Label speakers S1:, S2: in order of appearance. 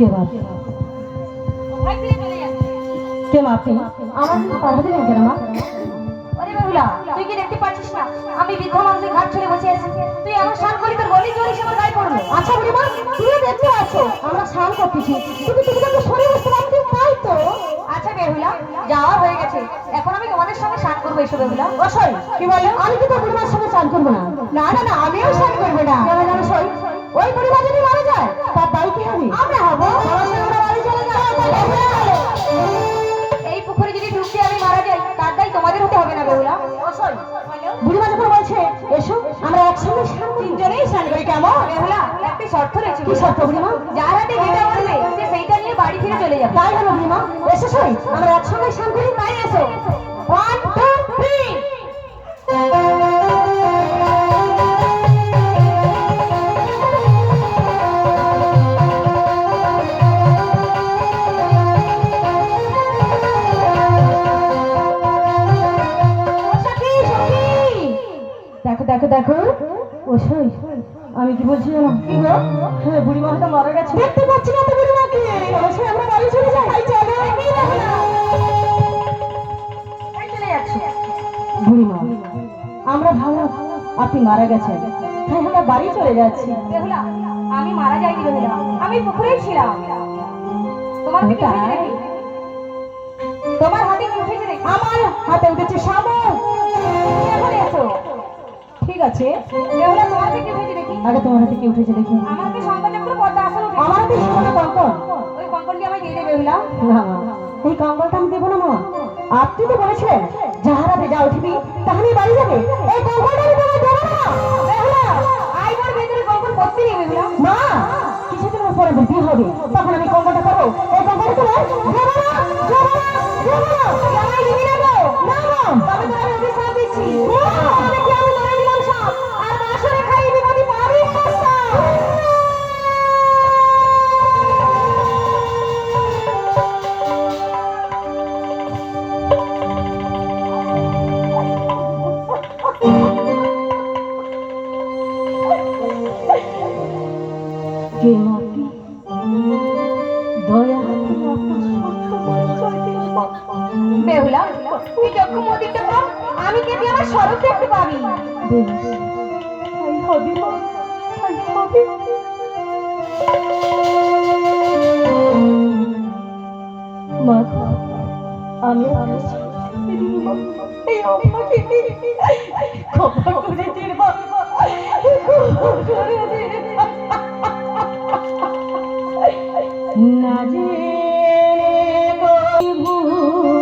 S1: কে আমার কেন মা
S2: আরে বাবুলা তুই কি দেখতে পাচ্ছিস না? আমি বৃদ্ধ মানুষের ঘাট ছেড়ে বসে আছি। তুই আমার সান করি তোর বলি চলিস আমার গায়ে পড়ল
S1: আচ্ছা বুড়িমা তুমি দেখতে আছো। আমরা স্নান করতেছি। তুমি তুমি তো সরে বসতে পারতে তাই তো।
S2: আচ্ছা বেহুলা যাওয়া হয়ে গেছে। এখন আমি তোমাদের সঙ্গে স্নান করব এসো বেহুলা।
S1: অসই কি বলে? আমি কিন্তু বুড়িমার সঙ্গে স্নান করব না। না না আমিও স্নান করব না। কেন জানো সই। ওই বুড়িমা কেমন?
S2: বেহুলা একটি শর্ত রয়েছে।
S1: কি শর্ত বুড়িমা?
S2: যার হাতে যেটা বলবে সে সেইটা নিয়ে বাড়ি ফিরে চলে যাবে।
S1: তাই হলো বুড়িমা? এসো সই আমরা একসঙ্গে স্নান করি তাই এসো। ওয়ান টু থ্রি দেখো দেখো দেখো। ও সই আমি কি বলছি জানো? কি গো? হ্যাঁ বুড়িমা হয়তো মারা গেছে। দেখতে পাচ্ছি না তো অবশ্যই আমরা বাড়ি চলে যাই। চলো।
S2: যাচ্ছি।
S1: বুড়িমা আমরা ভাবলাম আপনি মারা গেছেন। তাই আমরা বাড়ি চলে যাচ্ছি।
S2: আমি মারা যাইনি বেহুলা। আমি পুকুরেই ছিলাম। তোমার? উঠেছে তোমার হাতে কি উঠেছে
S1: আমার হাতে উঠেছে শামুক।
S2: এখন এসো।
S1: ঠিক আছে।
S2: তোমার উঠেছে
S1: আগে তোমার হাতে কি উঠেছে দেখি।
S2: আমার হাতে শঙ্করচক্র পদ্মা আসন উঠেছে।
S1: আমার হাতে সোনা কঙ্কন
S2: ওই কঙ্কনটি আমায় দিয়ে দেবে
S1: না মা এই কঙ্কলটা আমি দেবো না মা। আপনি তো বলেছিলেন যাহার হাতে যা উঠবি তাহলেই বাড়ি যাবে। এই কঙ্কলটা আমি তোমায় দেবো না
S2: বেহুলা ভেতরে কঙ্কন নেই বেহুলা।
S1: মা কিছুদিন পরে বুদ্ধি হবে। তখন আমি কঙ্কলটা করব। এই কঙ্কলটা তোমার মাপি দয়া।
S2: বেহুলা আমি কে আমার সড়ক দেখতে পাবি
S1: হবে হবে মা আমি আপনার সাথে ঋণী মা। এই অভাগে ক্ষমা না জেনে ভুল,